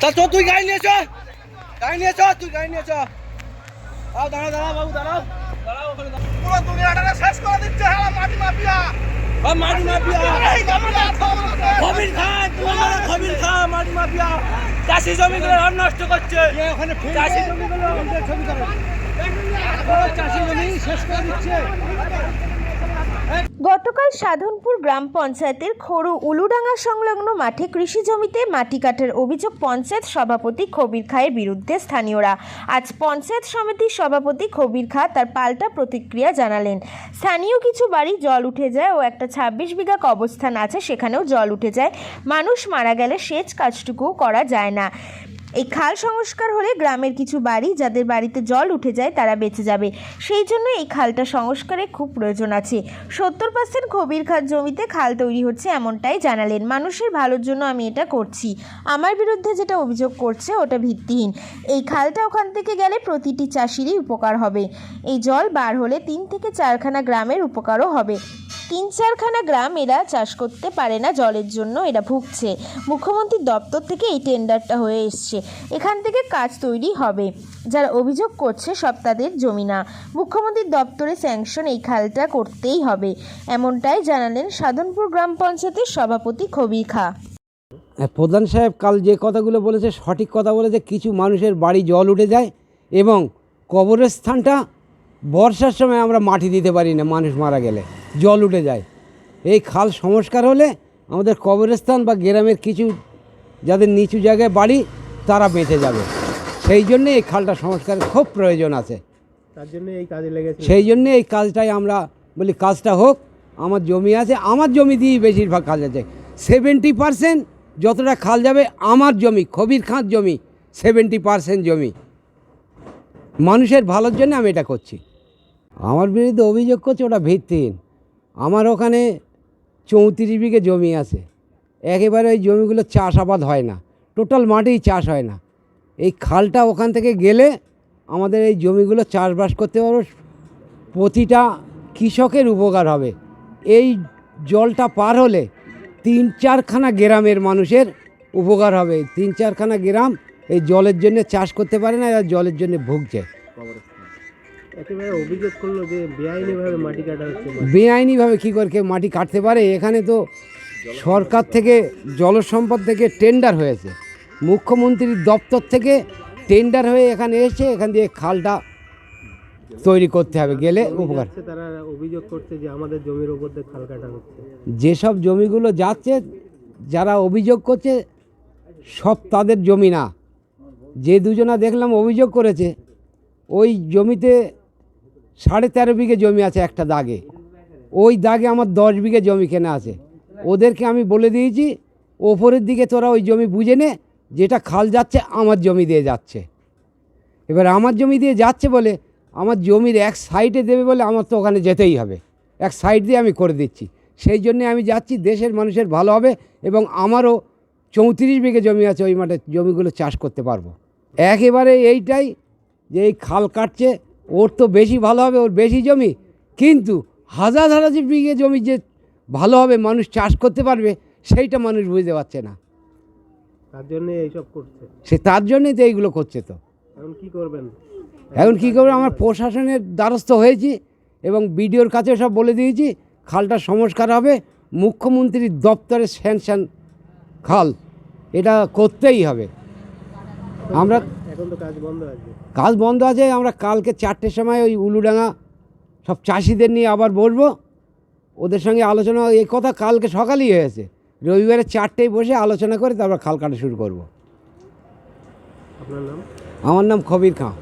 তা তো তুই গাড়ি নিয়ে চ। গাড়ি নিয়ে চ তুই গাড়ি নিয়ে চ। বাবু দাঁড়াও দাঁড়াও ওখানে দাঁড়াও। পুরো দুনিয়াটাকে শেষ করে দিচ্ছে হ্যাঁ মাটি মাফিয়া। মাটি মাফিয়া। খবির খা মানে খবির খা মাটি মাফিয়া। চাষি জমিগুলো সব নষ্ট করছে। চাষি জমিগুলো আমাদের ছবি করে চাষি জমি শেষ করে দিচ্ছে। গতকাল সাধনপুর গ্রাম পঞ্চায়েতের খড়ু উলুডাঙ্গা সংলগ্ন মাঠে কৃষি জমিতে মাটি কাটার অভিযোগ পঞ্চায়েত সভাপতি খবির খায়ের বিরুদ্ধে স্থানীয়রা। আজ পঞ্চায়েত সমিতির সভাপতি খবির খা তার পাল্টা প্রতিক্রিয়া জানালেন। স্থানীয় কিছু বাড়ি জল উঠে যায় ও একটা ছাব্বিশ বিঘা কবস্থান আছে, সেখানেও জল উঠে যায়। মানুষ মারা গেলে সেচ কাজটুকুও করা যায় না। এই খাল সংস্কার হলে গ্রামের কিছু বাড়ি যাদের বাড়িতে জল উঠে যায় তারা বেঁচে যাবে। সেই জন্য এই খালটা সংস্কারের খুব প্রয়োজন আছে। সত্তর পার্সেন্ট কবির খাত জমিতে খাল তৈরি হচ্ছে এমনটাই জানালেন। মানুষের ভালোর জন্য আমি এটা করছি। আমার বিরুদ্ধে যেটা অভিযোগ করছে ওটা ভিত্তিহীন। এই খালটা ওখান থেকে গেলে প্রতিটি চাষিরই উপকার হবে। এই জল বার হলে তিন থেকে চারখানা গ্রামের উপকারও হবে। তিন চারখানা গ্রাম এরা চাষ করতে পারে না জলের জন্য এরা ভুগছে। মুখ্যমন্ত্রীর দপ্তর থেকে এই টেন্ডারটা হয়ে এসছে। এখান থেকে কাজ তৈরি হবে। যারা অভিযোগ করছে সব তাদের জমি না মুখ্যমন্ত্রীর দপ্তরে স্যাংশন এই খালটা করতেই হবে। এমনটাই জানালেন সাধনপুর গ্রাম পঞ্চায়েতের সভাপতি খবির খা। হ্যাঁ, প্রধান সাহেব কাল যে কথাগুলো বলেছে সঠিক কথা বলেছে কিছু মানুষের বাড়ি জল উঠে যায় এবং কবরের স্থানটা বর্ষার সময় আমরা মাটি দিতে পারি না মানুষ মারা গেলে। জল উঠে যায়। এই খাল সংস্কার হলে আমাদের কবরস্থান বা গ্রামের কিছু যাদের নিচু জায়গায় বাড়ি তারা বেঁচে যাবে। সেই জন্যে এই খালটা সংস্কারের খুব প্রয়োজন আছে। তার জন্য এই কাজে লেগেছে। সেই জন্যে এই কাজটাই আমরা বলি কাজটা হোক আমার জমি আছে আমার জমি দিয়েই বেশিরভাগ কাজ আছে। সেভেন্টি পারসেন্ট যতটা খাল যাবে আমার জমি খবির খাঁর জমি সেভেন্টি পারসেন্ট জমি। মানুষের ভালোর জন্য আমি এটা করছি। আমার বিরুদ্ধে অভিযোগ করছে ওটা ভিত্তিহীন। আমার ওখানে চৌত্রিশ বিঘে জমি আছে। একেবারে ওই জমিগুলো চাষাবাদ হয় না। টোটাল মাঠেই চাষ হয় না। এই খালটা ওখান থেকে গেলে আমাদের এই জমিগুলো চাষবাস করতে পারব। প্রতিটা কৃষকের উপকার হবে। এই জলটা পার হলে তিন চারখানা গ্রামের মানুষের উপকার হবে। তিন চারখানা গ্রাম এই জলের জন্য চাষ করতে পারে না, এরা জলের জন্য ভুগছে একেবারে অভিযোগ করল যে বেআইনিভাবে মাটি কাটা হচ্ছে বেআইনিভাবে কী করে মাটি কাটতে পারে? এখানে তো সরকার থেকে জলসম্পদ থেকে টেন্ডার হয়েছে। মুখ্যমন্ত্রীর দপ্তর থেকে টেন্ডার হয়ে এখানে এসে এখান দিয়ে খালটা তৈরি করতে হবে। গেলে উপকার। তারা অভিযোগ করছে যে আমাদের জমির উপর দিয়ে খাল কাটা হচ্ছে। যেসব জমিগুলো যাচ্ছে যারা অভিযোগ করছে সব তাদের জমি না। যে দুজনা দেখলাম অভিযোগ করেছে ওই জমিতে সাড়ে তেরো বিঘে জমি আছে একটা দাগে। ওই দাগে আমার দশ বিঘে জমি কেনা আছে। ওদেরকে আমি বলে দিয়েছি, ওপরের দিকে তোরা ওই জমি বুঝে নে, যেটা খাল যাচ্ছে আমার জমি দিয়ে যাচ্ছে। এবার আমার জমি দিয়ে যাচ্ছে বলে আমার জমির এক সাইডে দেবে বলে আমার তো ওখানে যেতেই হবে। এক সাইড দিয়ে আমি করে দিচ্ছি। সেই জন্যে আমি যাচ্ছি, দেশের মানুষের ভালো হবে এবং আমারও চৌত্রিশ বিঘে জমি আছে ওই মাঠে জমিগুলো চাষ করতে পারব। একেবারে এইটাই যে এই খাল কাটছে ওর তো বেশি ভালো হবে ওর বেশি জমি। কিন্তু হাজার হাজার বিঘে জমি যে ভালো হবে মানুষ চাষ করতে পারবে সেইটা মানুষ বুঝতে পারছে না। তার জন্য এইসব করছে। সে তার জন্যই তো এইগুলো করছে তো। এখন কি করবেন? এখন কী করব আমার প্রশাসনের দ্বারস্থ হয়েছি এবং বিডিওর কাছে সব বলে দিয়েছি খালটা সংস্কার হবে মুখ্যমন্ত্রীর দপ্তরে স্যাংশন খাল এটা করতেই হবে। আমরা এখন তো কাজ বন্ধ আছে। কাজ বন্ধ আছে আমরা কালকে চারটের সময় ওই উলুডাঙা সব চাষিদের নিয়ে আবার বসবো। ওদের সঙ্গে আলোচনা এই কথা কালকে সকালেই হয়েছে। রবিবারে চারটেই বসে আলোচনা করে তারপর খাল কাটা শুরু করব। আপনার নাম? আমার নাম খবির খাঁ।